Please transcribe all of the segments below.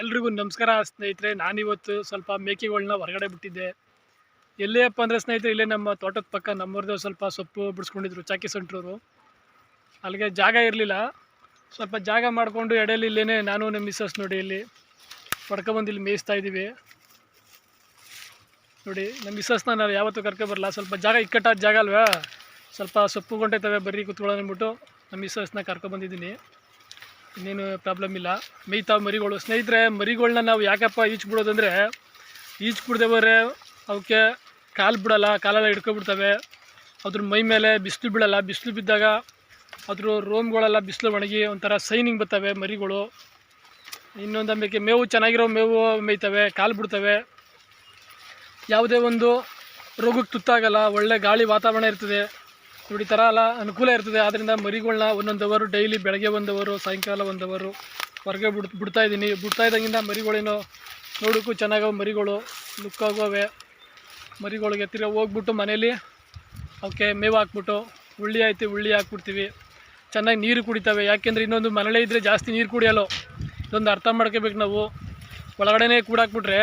ಎಲ್ರಿಗೂ ನಮಸ್ಕಾರ ಸ್ನೇಹಿತರೆ. ನಾನಿವತ್ತು ಸ್ವಲ್ಪ ಮೇಕೆಗಳನ್ನ ಹೊರಗಡೆ ಬಿಟ್ಟಿದ್ದೆ. ಎಲ್ಲೇಪ್ಪ ಅಂದರೆ ಸ್ನೇಹಿತರೆ, ಇಲ್ಲೇ ನಮ್ಮ ತೋಟದ ಪಕ್ಕ ನಮ್ಮವ್ರದ್ದು ಸ್ವಲ್ಪ ಸೊಪ್ಪು ಬಿಡಿಸ್ಕೊಂಡಿದ್ರು, ಚಾಕಿ ಸೆಂಟ್ರವರು ಅಲ್ಲಿಗೆ ಜಾಗ ಇರಲಿಲ್ಲ. ಸ್ವಲ್ಪ ಜಾಗ ಮಾಡಿಕೊಂಡು ಎಡೆಯಲ್ಲಿ ಇಲ್ಲೇ ನಾನು ನಮ್ಮ ಮಿಸ್ಸಸ್ ನೋಡಿ ಇಲ್ಲಿ ಪಡ್ಕೊಬಂದು ಇಲ್ಲಿ ಮೇಯಿಸ್ತಾ ಇದ್ದೀವಿ. ನೋಡಿ, ನಮ್ಮ ಮಿಸ್ಸಸ್ನ ನಾನು ಯಾವತ್ತೂ ಕರ್ಕೊಬರಲ್ಲ ಸ್ವಲ್ಪ ಜಾಗ ಇಕ್ಕಟ್ಟಾದ ಜಾಗ ಅಲ್ವಾ? ಸ್ವಲ್ಪ ಸೊಪ್ಪು ಗೊಂಟೈತವೆ ಬರ್ರಿ ಕುತ್ಕೊಳ್ಳೋಣ ಅಂದ್ಬಿಟ್ಟು ನಮ್ಮ ಮಿಸ್ಸಸ್ನ ಕರ್ಕೊಬಂದಿದ್ದೀನಿ ಇನ್ನೇನು ಪ್ರಾಬ್ಲಮ್ ಇಲ್ಲ. ಮೇಯ್ತಾವೆ ಮರಿಗಳು. ಸ್ನೇಹಿತರೆ ಮರಿಗಳನ್ನ ನಾವು ಯಾಕಪ್ಪ ಈಚ್ ಬಿಡೋದಂದರೆ ಈಚ್ ಬಿಡದೆ ಹೋದ್ರೆ ಅವಕ್ಕೆ ಕಾಲು ಬಿಡಲ್ಲ, ಕಾಲೆಲ್ಲ ಹಿಡ್ಕೊಬಿಡ್ತವೆ. ಅದ್ರ ಮೈ ಮೇಲೆ ಬಿಸಿಲು ಬೀಳಲ್ಲ. ಬಿಸಿಲು ಬಿದ್ದಾಗ ಅದ್ರ ರೋಮ್ಗಳೆಲ್ಲ ಬಿಸಿಲು ಒಣಗಿ ಒಂಥರ ಸೈನಿಂಗ್ ಬರ್ತವೆ ಮರಿಗಳು. ಇನ್ನೊಂದು ಆಮೇಲೆ ಮೇವು ಚೆನ್ನಾಗಿರೋ ಮೇವು ಮೇಯ್ತವೆ, ಕಾಲು ಬಿಡ್ತವೆ. ಯಾವುದೇ ಒಂದು ರೋಗಕ್ಕೆ ತುತ್ತಾಗಲ್ಲ, ಒಳ್ಳೆ ಗಾಳಿ ವಾತಾವರಣ ಇರ್ತದೆ. ನೋಡಿ ಅಲ್ಲ ಅನುಕೂಲ ಇರ್ತದೆ. ಆದ್ದರಿಂದ ಮರಿಗಳನ್ನ ಒಂದೊಂದು ಅವರು ಡೈಲಿ ಬೆಳಗ್ಗೆ ಒಂದು ಅವರು ಸಾಯಂಕಾಲ ಒಂದು ಅವರು ಹೊರಗೆ ಬಿಡ್, ಬಿಡ್ತಾ ಇದ್ದೀನಿ ಬಿಡ್ತಾ ಇದ್ದಂಗಿಂದ ಮರಿಗಳೇನೋ ನೋಡೋಕ್ಕೂ ಚೆನ್ನಾಗವೆ ಮರಿಗಳು ಲುಕ್ ಆಗೋವೆ ಮರಿಗಳಿಗೆ ತಿರ್ಗಿ ಹೋಗ್ಬಿಟ್ಟು ಮನೇಲಿ ಅವಕ್ಕೆ ಮೇವು ಹಾಕ್ಬಿಟ್ಟು ಉಳ್ಳಿ ಐತೆ ಉಳ್ಳಿ ಹಾಕ್ಬಿಡ್ತೀವಿ. ಚೆನ್ನಾಗಿ ನೀರು ಕುಡಿತವೆ. ಯಾಕೆಂದರೆ ಇನ್ನೊಂದು ಮನೇಲೇ ಇದ್ದರೆ ಜಾಸ್ತಿ ನೀರು ಕುಡಿಯಲ್ಲ. ಇದೊಂದು ಅರ್ಥ ಮಾಡ್ಕೋಬೇಕು ನಾವು. ಒಳಗಡೆನೇ ಕೂಡಾಕ್ಬಿಟ್ರೆ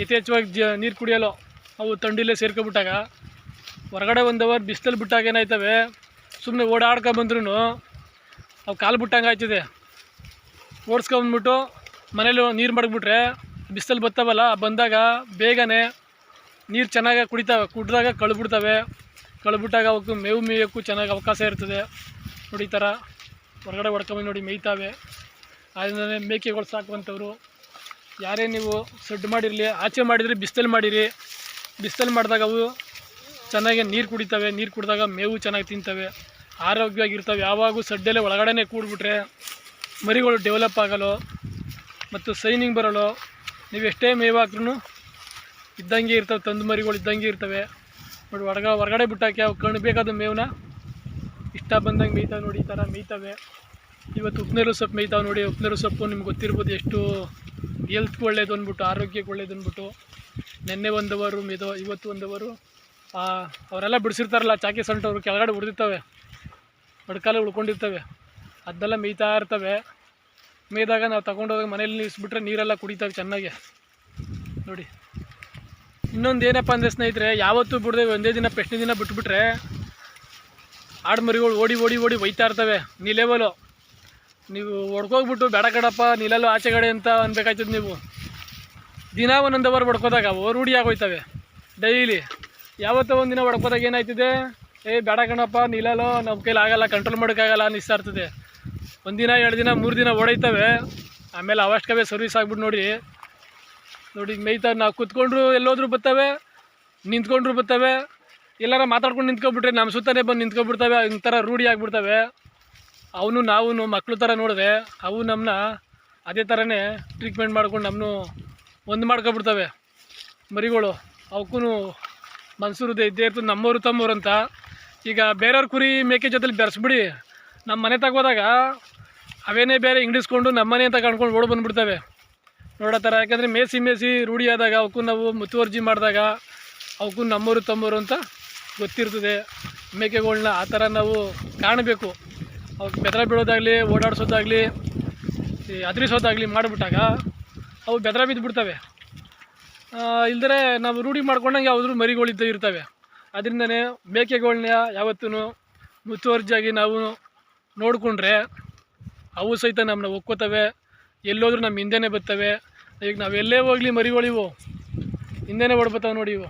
ಯಥೇಚ್ಛವಾಗಿ ಜ, ನೀರು ಕುಡಿಯಲ್ಲ. ಅವು ತಂಡಿಲೇ ಸೇರ್ಕೊಬಿಟ್ಟಾಗ ಹೊರಗಡೆ ಒಂದು ಅವರ್ ಬಿಸಿಲಲ್ಲಿ ಬಿಟ್ಟಾಗ ಏನಾಯ್ತವೆ? ಸುಮ್ಮನೆ ಓಡಾಡ್ಕೊಂಬಂದ್ರೂ ಅವು ಕಾಲು ಬಿಟ್ಟಂಗೆ ಆಯ್ತದೆ. ಓಡಿಸ್ಕೊಂಬಂದ್ಬಿಟ್ಟು ಮನೇಲಿ ನೀರು ಮಡಗ್ಬಿಟ್ರೆ ಬಿಸಿಲಲ್ಲಿ ಬರ್ತಾವಲ್ಲ ಬಂದಾಗ ಬೇಗನೆ ನೀರು ಚೆನ್ನಾಗಿ ಕುಡಿತಾವೆ. ಕುಡಿದಾಗ ಕಳ್ಬಿಡ್ತವೆ ಕಳ್ಬಿಟ್ಟಾಗ ಅವಕ್ಕೆ ಮೇವು ಮೇಯೋಕ್ಕೂ ಚೆನ್ನಾಗಿ ಅವಕಾಶ ಇರ್ತದೆ. ನೋಡಿ ಈ ಥರ ಹೊರಗಡೆ ಹೊಡ್ಕೊಂಬಂದು ನೋಡಿ ಮೇಯ್ತಾವೆ. ಅದರಿಂದ ಮೇಕೆಗಳು ಸಾಕುವಂಥವ್ರು. ಯಾರೇ ನೀವು ಸಡ್ಡು ಮಾಡಿರಲಿ, ಆಚೆ ಮಾಡಿದರೆ ಬಿಸಿಲಲ್ಲಿ ಮಾಡಿರಿ. ಬಿಸಿಲಲ್ಲಿ ಮಾಡಿದಾಗ ಅವು ಚೆನ್ನಾಗಿ ನೀರು ಕುಡಿತವೆ. ನೀರು ಕುಡಿದಾಗ ಮೇವು ಚೆನ್ನಾಗಿ ತಿಂತವೆ. ಆರೋಗ್ಯವಾಗಿರ್ತವೆ. ಯಾವಾಗೂ ಸಡ್ಡೆಲೆ ಒಳಗಡೆನೇ ಕೂಡ್ಬಿಟ್ರೆ ಮರಿಗಳು ಡೆವಲಪ್ ಆಗಲು ಮತ್ತು ಸೈನಿಂಗ್ ಬರಲು ನೀವು ಎಷ್ಟೇ ಮೇವು ಹಾಕ್ರೂ ಇದ್ದಂಗೆ ಇರ್ತವೆ. ತಂದು ಮರಿಗಳು ಇದ್ದಂಗೆ ಇರ್ತವೆ. ನೋಡಿ ಹೊರಗ ಹೊರಗಡೆ ಬಿಟ್ಟಾಕೆ ಅವು ಕಣ್ಣು ಬೇಕಾದ ಮೇವನ್ನ ಇಷ್ಟ ಬಂದಂಗೆ ಮೇಯ್ತಾವೆ ನೋಡಿ, ಈ ಥರ ಮೇಯ್ತವೆ. ಇವತ್ತು ಉಪ್ನೇರು ಸೊಪ್ಪು ಮೇಯ್ತಾವೆ ನೋಡಿ, ಉಪ್ನೇರು ಸೊಪ್ಪು ನಿಮ್ಗೆ ಗೊತ್ತಿರ್ಬೋದು ಎಷ್ಟು ಹೆಲ್ತ್ಗೆ ಒಳ್ಳೇದು ಅಂದ್ಬಿಟ್ಟು, ಆರೋಗ್ಯಕ್ಕೆ ಒಳ್ಳೇದು ಅಂದ್ಬಿಟ್ಟು. ನಿನ್ನೆ ಒಂದವರು, ಮೇದೋ, ಇವತ್ತು ಒಂದವರು ಅವರೆಲ್ಲ ಬಿಡಿಸಿರ್ತಾರಲ್ಲ, ಚಾಕಿ ಸೊಂಟವ್ರು, ಕೆಳಗಡೆ ಉಡ್ದಿರ್ತವೆ ಬಡ್ಕಾಲ ಉಳ್ಕೊಂಡಿರ್ತವೆ. ಅದೆಲ್ಲ ಮೇಯ್ತಾ ಇರ್ತವೆ. ಮೇಯ್ದಾಗ ನಾವು ತಗೊಂಡೋಗಿ ಮನೇಲಿ ನಿಲ್ಲಿಸ್ಬಿಟ್ರೆ ನೀರೆಲ್ಲ ಕುಡಿತವೆ ಚೆನ್ನಾಗಿ. ನೋಡಿ. ಇನ್ನೊಂದು ಏನಪ್ಪ ಅಂದರೆ ಸ್ನೇಹಿತರೆ, ಯಾವತ್ತೂ ಬಿಡದೆ ಒಂದೇ ದಿನ ಪ್ರಶ್ನೆ ದಿನ ಬಿಟ್ಬಿಟ್ರೆ ಆಡು ಮರಿಗಳು ಓಡಿ ಓಡಿ ಓಡಿ ಒಯ್ತಾ ಇರ್ತವೆ. ನೀ ಲೆವೆಲು ನೀವು ಹೊಡ್ಕೋಗ್ಬಿಟ್ಟು ಬೇಡ ಕಡಪ್ಪ ನೀಲೆಲ್ಲೋ ಆಚೆ ಕಡೆ ಅಂತ ಅನ್ಬೇಕಾಯ್ತದೆ ನೀವು. ದಿನ ಒಂದೊಂದು ಅವರ್ ಹೊಡ್ಕೋದಾಗ ಅವು ರೂಢಿ ಆಗೋಯ್ತವೆ. ಡೈಲಿ. ಯಾವತ್ತೋ ಒಂದಿನ ಹೊಡ್ಕೋದಾಗ ಏನಾಯ್ತಿದೆ? ಏ, ಬೇಡ ಕಣಪ್ಪ, ನಿಲ್ಲಲೋ ನಮ್ಮ ಕೈಲಿ ಆಗಲ್ಲ ಕಂಟ್ರೋಲ್ ಮಾಡೋಕ್ಕಾಗಲ್ಲ ಅನ್ನಿಸ್ತಾರ್ತದೆ ಒಂದಿನ ಎರಡು ದಿನ, ಮೂರು ದಿನ ಓಡೈತವೆ. ಆಮೇಲೆ ಅವಷ್ಟಕವೇ ಸರ್ವಿಸ್ ಆಗ್ಬಿಟ್ಟು ನೋಡಿ. ನೋಡಿ, ಮೇಯ್ತಾ, ನಾವು ಕುತ್ಕೊಂಡ್ರು ಎಲ್ಲೋದ್ರೂ ಬರ್ತವೆ ನಿಂತ್ಕೊಂಡ್ರು ಬರ್ತವೆ ಎಲ್ಲಾರ ಮಾತಾಡ್ಕೊಂಡು ನಿಂತ್ಕೊಬಿಟ್ರೆ ನಮ್ಮ ಸುತ್ತಲೇ ಬಂದು ನಿಂತ್ಕೊಬಿಡ್ತವೆ ಒಂಥರ ರೂಢಿ ಆಗಿಬಿಡ್ತವೆ. ಅವನು ನಾವು ಮಕ್ಕಳು ಥರ ನೋಡಿದೆ, ಅವು ನಮ್ಮನ್ನ ಅದೇ ಥರನೇ ಟ್ರೀಟ್ಮೆಂಟ್ ಮಾಡ್ಕೊಂಡು ನಮ್ಮನ್ನು ಒಂದು ಮಾಡ್ಕೊಬಿಡ್ತವೆ. ಮರಿಗಳು ಅವಕ್ಕೂ ಮನ್ಸೂರು ಇದ್ದೇ ಇರ್ತದೆ ನಮ್ಮೂರು ತಮ್ಮೂರು ಅಂತ. ಈಗ ಬೇರೆಯವ್ರ ಕುರಿ ಮೇಕೆ ಜೊತೆಲಿ ಬೆರೆಸ್ಬಿಡಿ. ನಮ್ಮ ಮನೆ ತಗೋದಾಗ ಅವೇನೇ ಬೇರೆ ಇಂಗ್ಡಿಸ್ಕೊಂಡು ನಮ್ಮ ಮನೆ ಅಂತ ಕಂಡ್ಕೊಂಡು ಓಡ್ ಬಂದುಬಿಡ್ತವೆ. ನೋಡೋ ಥರ ಯಾಕಂದರೆ ಮೇಸಿ ಮೇಸಿ ರೂಢಿ ಆದಾಗ ಅವಕ್ಕೂ ನಾವು ಮುತುವರ್ಜಿ ಮಾಡಿದಾಗ ಅವಕ್ಕೂ ನಮ್ಮೂರು ತಮ್ಮೂರು ಅಂತ ಗೊತ್ತಿರ್ತದೆ. ಮೇಕೆಗಳನ್ನ ಆ ಥರ ನಾವು ಕಾಣಬೇಕು. ಅವಕ್ಕೆ ಬೆದರ ಬೀಳೋದಾಗಲಿ, ಓಡಾಡಿಸೋದಾಗಲಿ ಅದ್ರಿಸೋದಾಗಲಿ ಮಾಡಿಬಿಟ್ಟಾಗ ಅವು ಬೆದರ ಬಿದ್ದುಬಿಡ್ತವೆ ಇಲ್ದರೆ ನಾವು ರೂಢಿ ಮಾಡ್ಕೊಂಡಂಗೆ ಯಾವ್ದು ಮರಿಗಳಿದ್ದೇ ಇರ್ತವೆ. ಅದರಿಂದನೇ ಮೇಕೆಗಳನ್ನ ಯಾವತ್ತೂ ಮುತುವರ್ಜಿಯಾಗಿ ನಾವು ನೋಡಿಕೊಂಡ್ರೆ ಅವು ಸಹಿತ ನಮ್ಮನ್ನ ಒಕ್ಕೋತವೆ. ಎಲ್ಲೋದ್ರೂ ನಮ್ಮ ಹಿಂದೆನೇ ಬರ್ತವೆ. ಈಗ ನಾವು ಎಲ್ಲೇ ಹೋಗ್ಲಿ ಮರಿಗಳಿವು ಹಿಂದೆನೇ ಹೊಡ್ಬತ್ತಾವೆ ನೋಡಿ ಇವು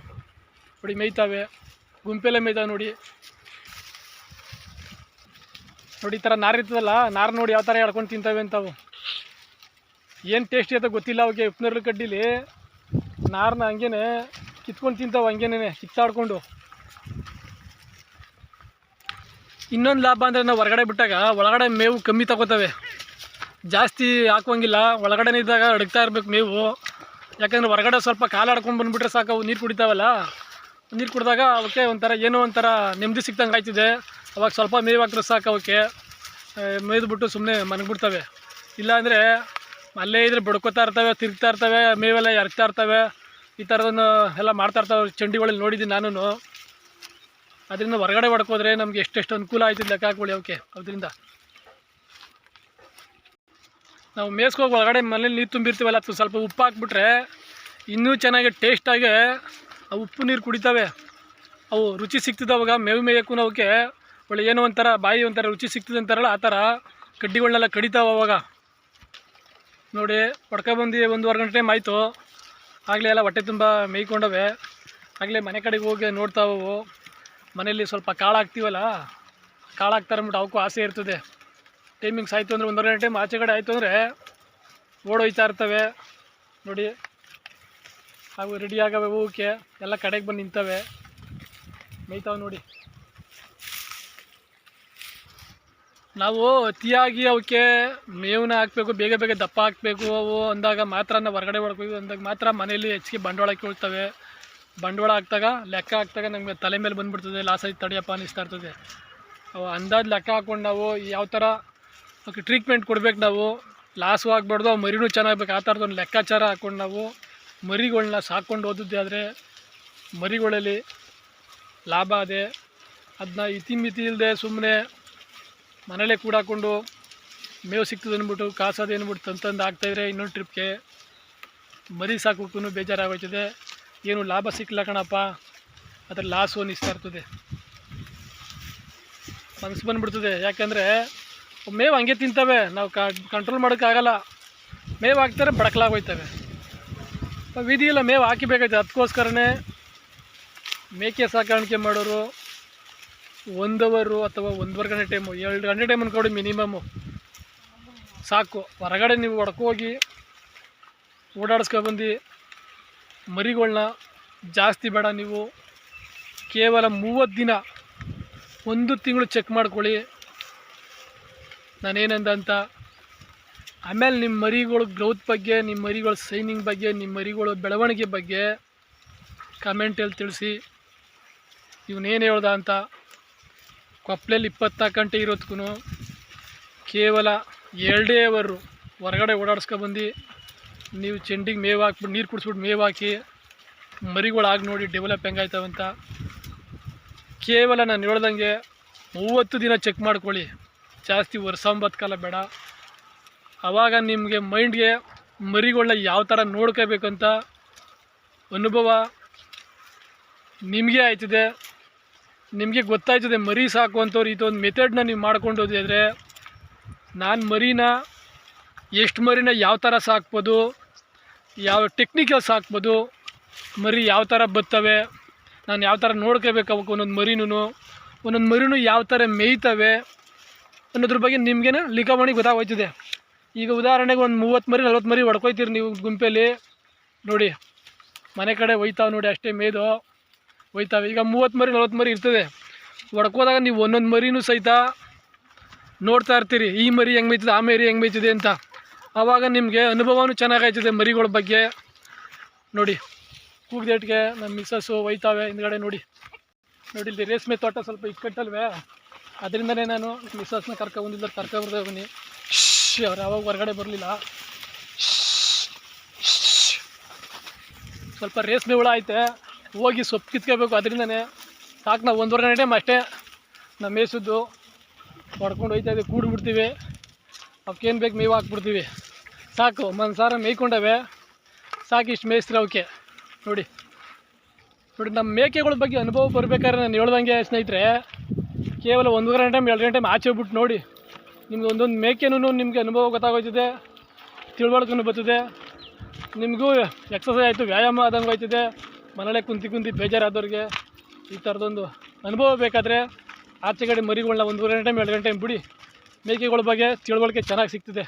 ನೋಡಿ ಮೇಯ್ತಾವೆ. ಗುಂಪೆಲ್ಲ ಮೇಯ್ತಾವೆ ನೋಡಿ. ನೋಡಿ ಈ ಥರ ನಾರು ಇರ್ತದಲ್ಲ, ನಾರು ನೋಡಿ ಯಾವ ಥರ ಎಳ್ಕೊಂಡು ತಿಂತವೆ ಅಂತವು ಏನು ಟೇಸ್ಟಿ ಅಂತ ಗೊತ್ತಿಲ್ಲ ಅವಕ್ಕೆ ಉಪ್ನರ್ಲು ಕಡ್ಡಿಲಿ. ನಾರನ್ನ ಹಂಗೇನೆ ಕಿತ್ಕೊಂಡು ತಿಂತಾವೆ ಹಂಗೇನೇ ಕಿತ್ತಾಡ್ಕೊಂಡು. ಇನ್ನೊಂದು ಲಾಭ ಅಂದರೆ ನಾವು ಹೊರಗಡೆ ಬಿಟ್ಟಾಗ ಒಳಗಡೆ ಮೇವು ಕಮ್ಮಿ ತಗೋತವೆ. ಜಾಸ್ತಿ ಹಾಕುವಂಗಿಲ್ಲ ಒಳಗಡೆ ಇದ್ದಾಗ ಅಡಗ್ತಾ ಇರಬೇಕು ಮೇವು. ಯಾಕಂದರೆ ಹೊರಗಡೆ ಸ್ವಲ್ಪ ಕಾಲಾಡ್ಕೊಂಡು ಬಂದುಬಿಟ್ರೆ ಸಾಕು ಅವು ನೀರು ಕುಡಿತಾವಲ್ಲ. ನೀರು ಕುಡಿದಾಗ ಅವಕ್ಕೆ ಒಂಥರ ಏನೋ ಒಂಥರ ನೆಮ್ಮದಿ ಸಿಕ್ತಂಗೆ ಆಯ್ತಿದೆ. ಅವಾಗ ಸ್ವಲ್ಪ ಮೇವು ಹಾಕಿದ್ರೆ ಸಾಕು ಅವಕ್ಕೆ. ಮೇಯ್ದುಬಿಟ್ಟು ಸುಮ್ಮನೆ ಮನಗ್ಬಿಡ್ತವೆ. ಇಲ್ಲಾಂದರೆ ಅಲ್ಲೇ ಇದ್ರೆ ಬಡ್ಕೋತಾ ಇರ್ತವೆ, ತಿರುಗ್ತಾ ಇರ್ತವೆ, ಮೇವೆಲ್ಲ ಎರಗ್ತಾ ಇರ್ತವೆ. ಈ ಥರದನ್ನು ಎಲ್ಲ ಮಾಡ್ತಾ ಇರ್ತಾವೆ ಚಂಡಿಗಳಲ್ಲಿ ನೋಡಿದ್ದೀನಿ ನಾನು ಅದರಿಂದ ಹೊರಗಡೆ ಹೊಡ್ಕೋದ್ರೆ ನಮಗೆ ಎಷ್ಟೆಷ್ಟು ಅನುಕೂಲ ಆಯ್ತು ಲೆಕ್ಕ ಹಾಕೊಳ್ಳಿ ಅವಕ್ಕೆ, ಅದರಿಂದ. ನಾವು ಮೇಸ್ಕೋಗಿ ಒಳಗಡೆ ಮನೇಲಿ ನೀರು ತುಂಬಿರ್ತೀವಲ್ಲ, ಅದು ಸ್ವಲ್ಪ ಉಪ್ಪು ಹಾಕ್ಬಿಟ್ರೆ ಇನ್ನೂ ಚೆನ್ನಾಗಿ ಟೇಸ್ಟಾಗಿ ಆ ಉಪ್ಪು ನೀರು ಕುಡಿತಾವೆ. ಅವು ರುಚಿ ಸಿಗ್ತದೆ ಅವಾಗ, ಮೇವು ಮೇಯಕ್ಕೂ ಅವಕ್ಕೆ ಒಳ್ಳೆ ಏನೋ ಒಂಥರ, ಬಾಯಿ ಒಂಥರ ರುಚಿ ಸಿಗ್ತದೆ ಅಂತಾರಲ್ಲ, ಆ ಥರ ಕಡ್ಡಿಗಳನ್ನೆಲ್ಲ ಕಡಿತಾವೆ ಅವಾಗ. ನೋಡಿ ಹೊಡ್ಕೊಬಂದು ಒಂದೂವರೆ ಗಂಟೆ ಟೈಮ್ ಆಯಿತು. ಆಗಲೇ ಎಲ್ಲ ಹೊಟ್ಟೆ ತುಂಬ ಮೇಯ್ಕೊಂಡವೆ. ಆಗಲೇ ಮನೆ ಕಡೆಗೆ ಹೋಗಿ ನೋಡ್ತಾವು ಮನೇಲಿ ಸ್ವಲ್ಪ ಕಾಳು ಹಾಕ್ತೀವಲ್ಲ, ಕಾಳು ಹಾಕ್ತಾರೆ ಅಂದ್ಬಿಟ್ಟು ಅವಕ್ಕೂ ಆಸೆ ಇರ್ತದೆ. ಟೈಮಿಂಗ್ಸ್ ಆಯಿತು ಅಂದರೆ ಒಂದೂವರೆ ಗಂಟೆ ಟೈಮ್ ಆಚೆ ಕಡೆ ಆಯಿತು ಅಂದರೆ ಓಡೋಯ್ತಾ ಇರ್ತವೆ. ನೋಡಿ, ಹಾಗೂ ರೆಡಿಯಾಗವೆ ಹೂವಕ್ಕೆ ಎಲ್ಲ ಕಡೆಗೆ ಬಂದು ನಿಂತವೆ. ಮೇಯ್ತಾವೆ ನೋಡಿ. ನಾವು ಅತಿಯಾಗಿ ಅವಕ್ಕೆ ಮೇವನ್ನ ಹಾಕಬೇಕು, ಬೇಗ ಬೇಗ ದಪ್ಪ ಹಾಕಬೇಕು, ಅವು ಅಂದಾಗ ಮಾತ್ರ ನಾವು ಹೊರಗಡೆ ಹೊಡ್ಕೋಬೇಕು ಅಂದಾಗ ಮಾತ್ರ ಮನೇಲಿ ಹೆಚ್ಚಿಗೆ ಬಂಡವಾಳ ಕೇಳ್ತವೆ. ಬಂಡವಾಳ ಹಾಕ್ದಾಗ, ಲೆಕ್ಕ ಹಾಕ್ದಾಗ ನಮಗೆ ತಲೆ ಮೇಲೆ ಬಂದುಬಿಡ್ತದೆ, ಲಾಸ್ ಆಯ್ತು ತಡಿಯಪ್ಪ ಅನ್ನಿಸ್ತಾ ಇರ್ತದೆ. ಅವು ಅಂದಾಜು ಲೆಕ್ಕ ಹಾಕ್ಕೊಂಡು ನಾವು ಯಾವ ಥರ ಅವಕ್ಕೆ ಟ್ರೀಟ್ಮೆಂಟ್ ಕೊಡ್ಬೇಕು ನಾವು, ಲಾಸು ಆಗಬಾರ್ದು ಅವು ಮರಿನೂ ಚೆನ್ನಾಗಬೇಕು ಆ ಥರದ್ದು ಒಂದು ಲೆಕ್ಕಾಚಾರ ಹಾಕ್ಕೊಂಡು ನಾವು ಮರಿಗಳನ್ನ ಸಾಕ್ಕೊಂಡು ಓದಿದ್ದೆ ಆದರೆ ಮರಿಗಳಲ್ಲಿ ಲಾಭ ಅದೇ. ಅದನ್ನ ಇತಿಮಿತಿ ಇಲ್ಲದೆ ಸುಮ್ಮನೆ ಮನೇಲೇ ಕೂಡಾಕೊಂಡು ಮೇವು ಸಿಗ್ತದೆ ಅಂದ್ಬಿಟ್ಟು ಕಾಸೋದು ಅಂದ್ಬಿಟ್ಟು ತಂದು ತಂದು ಹಾಕ್ತಾಯಿದ್ರೆ ಇನ್ನೊಂದು ಟ್ರಿಪ್ಗೆ ಮರಿ ಸಾಕೋಕ್ಕೂ ಬೇಜಾರಾಗೋಯ್ತದೆ. ಏನು ಲಾಭ ಸಿಕ್ಕಲ್ಲ ಕಣಪ್ಪ. ಅದ್ರ ಲಾಸು ಅನ್ನಿಸ್ತಾ ಇರ್ತದೆ. ಮನಸ್ಸು ಬಂದ್ಬಿಡ್ತದೆ. ಯಾಕೆಂದರೆ ಮೇವು ಹಂಗೆ ತಿಂತವೆ. ನಾವು ಕಂಟ್ರೋಲ್ ಮಾಡೋಕ್ಕಾಗಲ್ಲ. ಮೇವು ಹಾಕ್ತಾರೆ ಬಡಕಲಾಗೋಯ್ತವೆ. ವಿಧಿಯೆಲ್ಲ ಮೇವು ಹಾಕಿಬೇಕಾಯ್ತದೆ ಅದಕ್ಕೋಸ್ಕರನೇ ಮೇಕೆ ಸಾಕಾಣಿಕೆ ಮಾಡೋರು ಒಂದು ಅವರು ಅಥವಾ ಒಂದೂವರೆ ಗಂಟೆ ಟೈಮು ಎರಡು ಗಂಟೆ ಟೈಮ್ ಅಂದ್ಕೊಡಿ ಮಿನಿಮಮ್ಮು ಸಾಕು. ಹೊರಗಡೆ ನೀವು ಹೊಡ್ಕೋಗಿ ಓಡಾಡಿಸ್ಕೊಬಂದು ಮರಿಗಳನ್ನ ಜಾಸ್ತಿ ಬೇಡ ನೀವು. ಕೇವಲ ಮೂವತ್ತು ದಿನ ಒಂದು ತಿಂಗಳು ಚೆಕ್ ಮಾಡ್ಕೊಳ್ಳಿ. ನಾನೇನಂದ ಅಂತ. ಆಮೇಲೆ ನಿಮ್ಮ ಮರಿಗಳ ಗ್ರೌತ್ ಬಗ್ಗೆ ನಿಮ್ಮ ಮರಿಗಳ ಸೈನಿಂಗ್ ಬಗ್ಗೆ ನಿಮ್ಮ ಮರಿಗಳ ಬೆಳವಣಿಗೆ ಬಗ್ಗೆ ಕಮೆಂಟಲ್ಲಿ ತಿಳಿಸಿ. ಇವನೇನು ಹೇಳ್ದ ಅಂತ. ಕೊಪ್ಪಳಲ್ಲಿ ಇಪ್ಪತ್ತು ಗಂಟೆ ಇರೋದ್ಕೂ ಕೇವಲ ಎರಡೇ ಅವರು ಹೊರಗಡೆ ಓಡಾಡಿಸ್ಕೊಬಂದು ನೀವು ಚೆಂಡಿಗೆ ಮೇವು ಹಾಕ್ಬಿಟ್ಟು ನೀರು ಕುಡಿಸ್ಬಿಟ್ಟು ಮೇವು ಹಾಕಿ ಮರಿಗಳಾಗಿ ನೋಡಿ ಡೆವಲಪ್ ಹೆಂಗಾಯ್ತವಂತ. ಕೇವಲ ನಾನು ಹೇಳ್ದಂಗೆ ಮೂವತ್ತು ದಿನ ಚೆಕ್ ಮಾಡ್ಕೊಳ್ಳಿ. ಜಾಸ್ತಿ ಕಾಲ ಬೇಡ. ಆವಾಗ ನಿಮಗೆ ಮೈಂಡ್ಗೆ ಮರಿಗಳನ್ನ ಯಾವ ಥರ ನೋಡ್ಕೋಬೇಕಂತ ಅನುಭವ ನಿಮಗೆ ಆಯ್ತದೆ. ನಿಮಗೆ ಗೊತ್ತಾಯ್ತದೆ, ಮರಿ ಸಾಕುವಂಥವ್ರು ಇದೊಂದು ಮೆಥಡ್ನ ನೀವು ಮಾಡ್ಕೊಂಡು ಹೋದ್ರೆ ನಾನು ಮರಿನ ಎಷ್ಟು ಮರಿನ ಯಾವ ಥರ ಸಾಕ್ಬೋದು, ಯಾವ ಟೆಕ್ನಿಕಲ್ ಸಾಕ್ಬೋದು, ಮರಿ ಯಾವ ಥರ ಬತ್ತವೆ, ನಾನು ಯಾವ ಥರ ನೋಡ್ಕೋಬೇಕು ಅವಕ್ಕೆ ಒಂದೊಂದು ಮರಿನೂ ಒಂದೊಂದು ಮರಿನೂ ಯಾವ ಥರ ಮೇಯ್ತವೆ ಅನ್ನೋದ್ರ ಬಗ್ಗೆ ನಿಮಗೇನೆ ಲಿಖಾವಣಿ ಗೊತ್ತಾಗೋಯ್ತದೆ. ಈಗ ಉದಾಹರಣೆಗೆ ಒಂದು ಮೂವತ್ತು ಮರಿ, ನಲ್ವತ್ತು ಮರಿ ಹೊಡ್ಕೊಯ್ತೀರಿ ನೀವು ಗುಂಪೇಲಿ ನೋಡಿ, ಮನೆ ಕಡೆ ಒಯ್ತಾವೆ ನೋಡಿ ಅಷ್ಟೇ ಮೇಯ್ದು. ಒಯ್ತಾವೆ ಈಗ ಮೂವತ್ತು ಮರಿ, ನಲ್ವತ್ತು ಮರಿ ಇರ್ತದೆ. ಹೊಡ್ಕೋದಾಗ ನೀವು ಒಂದೊಂದು ಮರಿನೂ ಸಹಿತ ನೋಡ್ತಾ ಇರ್ತೀರಿ. ಈ ಮರಿ ಹೆಂಗೆ ಬೈತದೆ ಆ ಮರಿ ಹೆಂಗೆ ಬೈತದೆ ಅಂತ. ಆವಾಗ ನಿಮಗೆ ಅನುಭವನೂ ಚೆನ್ನಾಗಾಯ್ತದೆ ಮರಿಗಳ ಬಗ್ಗೆ. ನೋಡಿ, ಕೂಗ್ದೇಟ್ಗೆ ನಮ್ಮ ಮಿಸ್ಸಸ್ಸು ಒಯ್ತಾವೆ ಹಿಂದ್ಗಡೆ ನೋಡಿ. ನೋಡಿ, ಇಲ್ಲಿ ರೇಷ್ಮೆ ತೋಟ ಸ್ವಲ್ಪ ಇಕ್ಕಟ್ಟಲ್ವೇ? ಅದರಿಂದನೇ ನಾನು ಮಿಸ್ಸಸ್ನ ಕರ್ಕೊಬಂದಿದ್ದ ಕರ್ಕೊಬರ್ದೇ ಬನ್ನಿ. ಅವ್ರು ಯಾವಾಗ ಹೊರಗಡೆ ಬರಲಿಲ್ಲ. ಸ್ವಲ್ಪ ರೇಷ್ಮೆ ಹುಳ ಐತೆ. ಹೋಗಿ ಸೊಪ್ಪು ಕಿತ್ಕೋಬೇಕು. ಅದರಿಂದನೇ ಸಾಕು ನಾವು ಒಂದೂವರೆ ಟೈಮ್ ಅಷ್ಟೇ ನಮ್ಮ ಮೇಯ್ಸಿದ್ದು ಹೊಡ್ಕೊಂಡು ಹೋಯ್ತಾ ಇದ್ದೀವಿ ಕೂಡಿ ಬಿಡ್ತೀವಿ. ಅವಕ್ಕೇನು ಬೇಕು ಮೇವು ಹಾಕ್ಬಿಡ್ತೀವಿ. ಸಾಕು, ಮನ್ಸಾರ ಮೇಯ್ಕೊಂಡವೆ. ಸಾಕು ಇಷ್ಟು ಮೇಯಿಸ್ತೀರ ಅವಕ್ಕೆ ನೋಡಿ. ನೋಡಿ, ನಮ್ಮ ಮೇಕೆಗಳ ಬಗ್ಗೆ ಅನುಭವ ಬರಬೇಕಾದ್ರೆ ನಾನು ಹೇಳ್ದಂಗೆ ಸ್ನೇಹಿತರೆ, ಕೇವಲ ಒಂದೂವರೆ ಗಂಟೆ ಎರಡು ಗಂಟೆ ಆಚೆ ಹೋಗ್ಬಿಟ್ಟು ನೋಡಿ. ನಿಮ್ಗೆ ಒಂದೊಂದು ಮೇಕೆನೂ ನಿಮಗೆ ಅನುಭವ ಗೊತ್ತಾಗೋಯ್ತದೆ, ತಿಳುವಳಿಕೆನೂ ಬರ್ತದೆ. ನಿಮಗೂ ಎಕ್ಸಸೈಸ್ ಆಯಿತು, ವ್ಯಾಯಾಮ ಆದಂಗೆ ಹೋಯ್ತದೆ ಮನೇಲೆ ಕುಂತಿ ಕುಂತಿ ಬೇಜಾರಾದವ್ರಿಗೆ ಈ ಥರದೊಂದು ಅನುಭವ ಬೇಕಾದರೆ ಆಚೆ ಕಡೆ ಮರಿಗಳನ್ನ ಒಂದೂವರೆ ಗಂಟೆ ಎರಡು ಗಂಟೆ ಬಿಡಿ. ಮೇಕೆಗಳ ಬಗ್ಗೆ ತಿಳುವಳಿಕೆ ಚೆನ್ನಾಗಿ ಸಿಗ್ತದೆ.